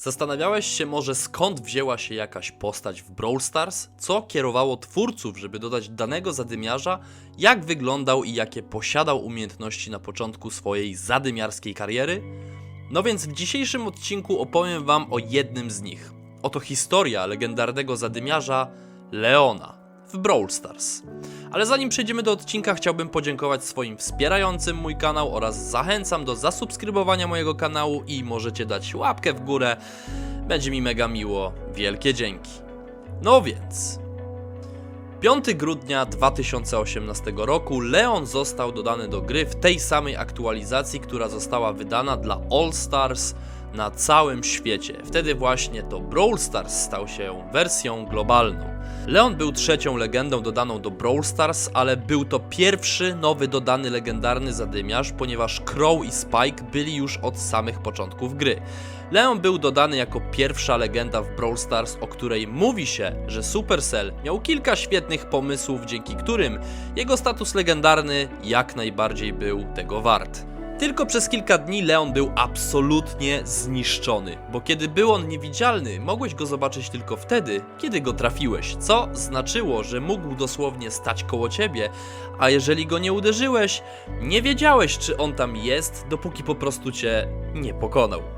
Zastanawiałeś się może skąd wzięła się jakaś postać w Brawl Stars? Co kierowało twórców, żeby dodać danego zadymiarza? Jak wyglądał i jakie posiadał umiejętności na początku swojej zadymiarskiej kariery? No więc w dzisiejszym odcinku opowiem wam o jednym z nich. Oto historia legendarnego zadymiarza Leona w Brawl Stars. Ale zanim przejdziemy do odcinka, chciałbym podziękować swoim wspierającym mój kanał oraz zachęcam do zasubskrybowania mojego kanału i możecie dać łapkę w górę. Będzie mi mega miło. Wielkie dzięki. No więc. 5 grudnia 2018 roku Leon został dodany do gry w tej samej aktualizacji, która została wydana dla All Stars na całym świecie. Wtedy właśnie to Brawl Stars stał się wersją globalną. Leon był trzecią legendą dodaną do Brawl Stars, ale był to pierwszy nowy dodany legendarny zadymiarz, ponieważ Crow i Spike byli już od samych początków gry. Leon był dodany jako pierwsza legenda w Brawl Stars, o której mówi się, że Supercell miał kilka świetnych pomysłów, dzięki którym jego status legendarny jak najbardziej był tego wart. Tylko przez kilka dni Leon był absolutnie zniszczony, bo kiedy był on niewidzialny, mogłeś go zobaczyć tylko wtedy, kiedy go trafiłeś, co znaczyło, że mógł dosłownie stać koło ciebie, a jeżeli go nie uderzyłeś, nie wiedziałeś, czy on tam jest, dopóki po prostu cię nie pokonał.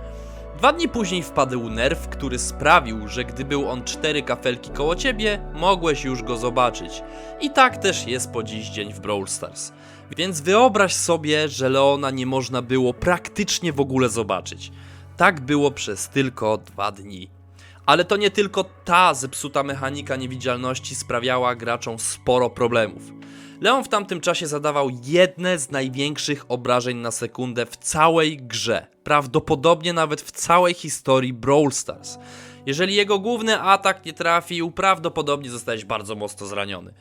Dwa dni później wpadł nerw, który sprawił, że gdy był on cztery kafelki koło ciebie, mogłeś już go zobaczyć. I tak też jest po dziś dzień w Brawl Stars. Więc wyobraź sobie, że Leona nie można było praktycznie w ogóle zobaczyć. Tak było przez tylko dwa dni. Ale to nie tylko ta zepsuta mechanika niewidzialności sprawiała graczom sporo problemów. Leon w tamtym czasie zadawał jedne z największych obrażeń na sekundę w całej grze. Prawdopodobnie nawet w całej historii Brawl Stars. Jeżeli jego główny atak nie trafił, prawdopodobnie zostałeś bardzo mocno zraniony.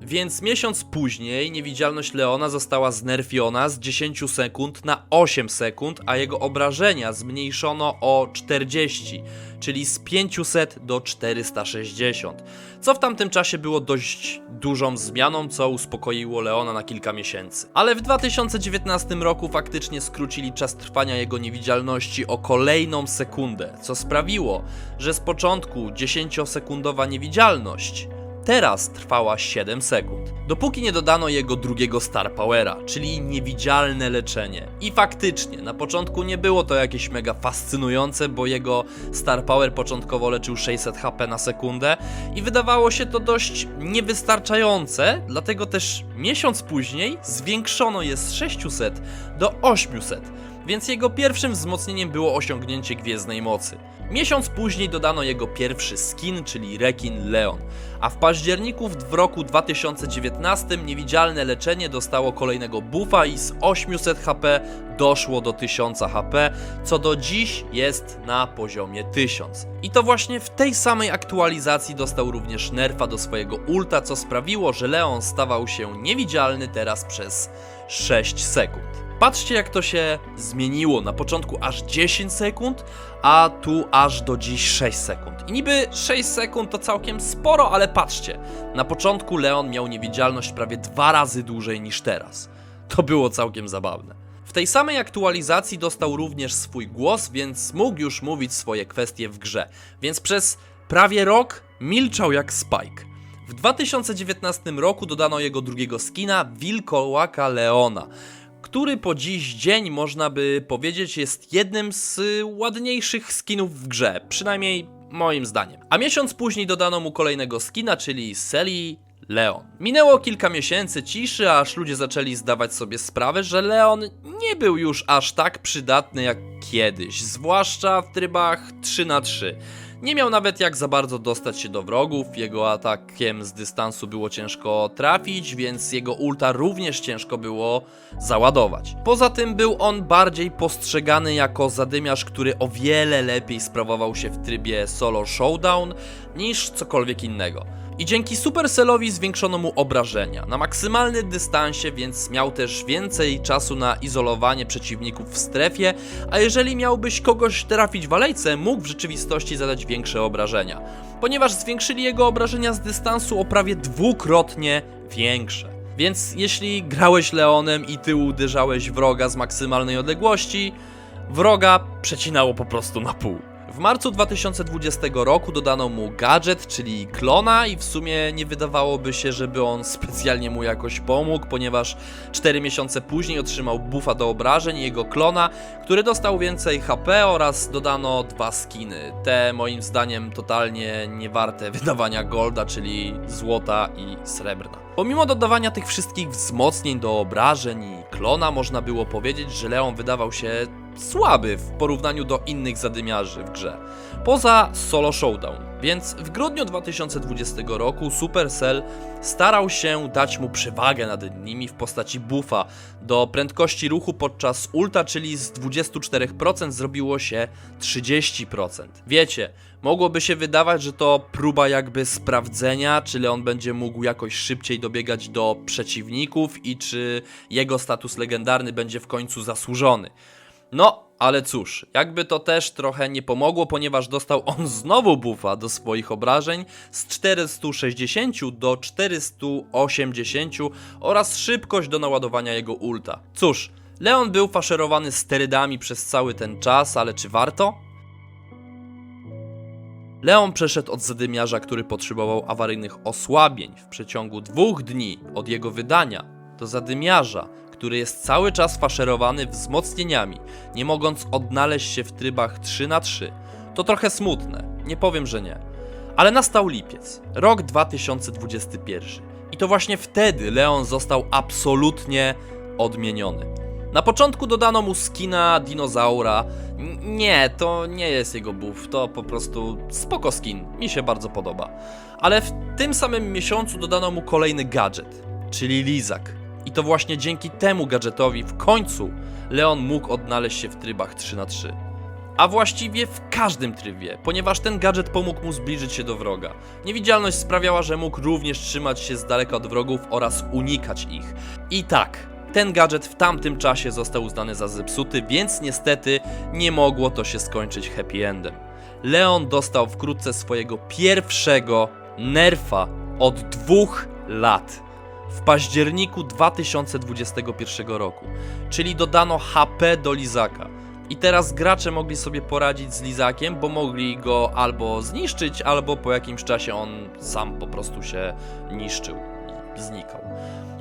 Więc miesiąc później niewidzialność Leona została znerfiona z 10 sekund na 8 sekund, a jego obrażenia zmniejszono o 40, czyli z 500 do 460. Co w tamtym czasie było dość dużą zmianą, co uspokoiło Leona na kilka miesięcy. Ale w 2019 roku faktycznie skrócili czas trwania jego niewidzialności o kolejną sekundę, co sprawiło, że z początku 10-sekundowa niewidzialność teraz trwała 7 sekund. Dopóki nie dodano jego drugiego Star Powera, czyli niewidzialne leczenie. I faktycznie, na początku nie było to jakieś mega fascynujące, bo jego Star Power początkowo leczył 600 HP na sekundę i wydawało się to dość niewystarczające, dlatego też miesiąc później zwiększono je z 600 do 800 więc jego pierwszym wzmocnieniem było osiągnięcie gwiezdnej mocy. Miesiąc później dodano jego pierwszy skin, czyli Rekin Leon, a w październiku w roku 2019 niewidzialne leczenie dostało kolejnego buffa i z 800 HP doszło do 1000 HP, co do dziś jest na poziomie 1000. I to właśnie w tej samej aktualizacji dostał również nerfa do swojego ulta, co sprawiło, że Leon stawał się niewidzialny teraz przez 6 sekund. Patrzcie jak to się zmieniło. Na początku aż 10 sekund, a tu aż do dziś 6 sekund. I niby 6 sekund to całkiem sporo, ale patrzcie. Na początku Leon miał niewidzialność prawie dwa razy dłużej niż teraz. To było całkiem zabawne. W tej samej aktualizacji dostał również swój głos, więc mógł już mówić swoje kwestie w grze. Więc przez prawie rok milczał jak Spike. W 2019 roku dodano jego drugiego skina, Wilkołaka Leona który po dziś dzień można by powiedzieć jest jednym z ładniejszych skinów w grze, przynajmniej moim zdaniem. A miesiąc później dodano mu kolejnego skina, czyli Sally Leon. Minęło kilka miesięcy ciszy, aż ludzie zaczęli zdawać sobie sprawę, że Leon nie był już aż tak przydatny jak kiedyś, zwłaszcza w trybach 3 na 3 nie miał nawet jak za bardzo dostać się do wrogów, jego atakiem z dystansu było ciężko trafić, więc jego ulta również ciężko było załadować. Poza tym był on bardziej postrzegany jako zadymiarz, który o wiele lepiej sprawował się w trybie solo showdown niż cokolwiek innego. I dzięki Supercellowi zwiększono mu obrażenia na maksymalnym dystansie, więc miał też więcej czasu na izolowanie przeciwników w strefie, a jeżeli miałbyś kogoś trafić w alejce, mógł w rzeczywistości zadać większe obrażenia, ponieważ zwiększyli jego obrażenia z dystansu o prawie dwukrotnie większe. Więc jeśli grałeś Leonem i ty uderzałeś wroga z maksymalnej odległości, wroga przecinało po prostu na pół. W marcu 2020 roku dodano mu gadżet, czyli klona i w sumie nie wydawałoby się, żeby on specjalnie mu jakoś pomógł, ponieważ 4 miesiące później otrzymał buffa do obrażeń i jego klona, który dostał więcej HP oraz dodano dwa skiny. Te moim zdaniem totalnie nie warte wydawania golda, czyli złota i srebrna. Pomimo dodawania tych wszystkich wzmocnień do obrażeń i klona, można było powiedzieć, że Leon wydawał się słaby w porównaniu do innych zadymiarzy w grze. Poza Solo Showdown. Więc w grudniu 2020 roku Supercell starał się dać mu przewagę nad nimi w postaci buffa do prędkości ruchu podczas ulta, czyli z 24% zrobiło się 30%. Wiecie, mogłoby się wydawać, że to próba jakby sprawdzenia, czy Leon będzie mógł jakoś szybciej dobiegać do przeciwników i czy jego status legendarny będzie w końcu zasłużony. No, ale cóż, jakby to też trochę nie pomogło, ponieważ dostał on znowu buffa do swoich obrażeń z 460 do 480 oraz szybkość do naładowania jego ulta. Cóż, Leon był faszerowany sterydami przez cały ten czas, ale czy warto? Leon przeszedł od zadymiarza, który potrzebował awaryjnych osłabień w przeciągu dwóch dni od jego wydania, do zadymiarza, który jest cały czas faszerowany wzmocnieniami, nie mogąc odnaleźć się w trybach 3 na 3 To trochę smutne, nie powiem, że nie. Ale nastał lipiec, rok 2021. I to właśnie wtedy Leon został absolutnie odmieniony. Na początku dodano mu skina dinozaura. Nie, to nie jest jego buff, to po prostu spoko skin, mi się bardzo podoba. Ale w tym samym miesiącu dodano mu kolejny gadżet, czyli lizak. I to właśnie dzięki temu gadżetowi w końcu Leon mógł odnaleźć się w trybach 3 na 3 a właściwie w każdym trybie, ponieważ ten gadżet pomógł mu zbliżyć się do wroga. Niewidzialność sprawiała, że mógł również trzymać się z daleka od wrogów oraz unikać ich. I tak, ten gadżet w tamtym czasie został uznany za zepsuty, więc niestety nie mogło to się skończyć happy endem. Leon dostał wkrótce swojego pierwszego nerfa od dwóch lat. W październiku 2021 roku, czyli dodano HP do Lizaka. I teraz gracze mogli sobie poradzić z Lizakiem, bo mogli go albo zniszczyć, albo po jakimś czasie on sam po prostu się niszczył i znikał.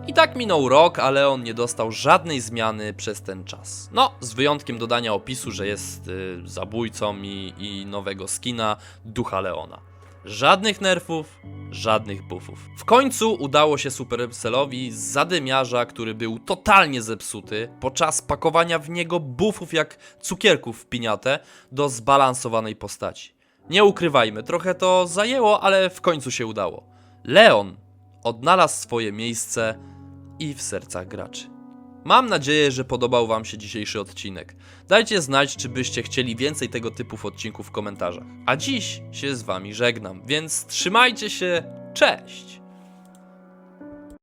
I tak minął rok, ale on nie dostał żadnej zmiany przez ten czas. No, z wyjątkiem dodania opisu, że jest y, zabójcą i, i nowego skina Ducha Leona. Żadnych nerfów, żadnych buffów. W końcu udało się Supercellowi z zadymiarza, który był totalnie zepsuty, podczas pakowania w niego buffów jak cukierków w piniatę, do zbalansowanej postaci. Nie ukrywajmy, trochę to zajęło, ale w końcu się udało. Leon odnalazł swoje miejsce i w sercach graczy. Mam nadzieję, że podobał Wam się dzisiejszy odcinek. Dajcie znać, czy byście chcieli więcej tego typów odcinków w komentarzach. A dziś się z Wami żegnam, więc trzymajcie się, cześć!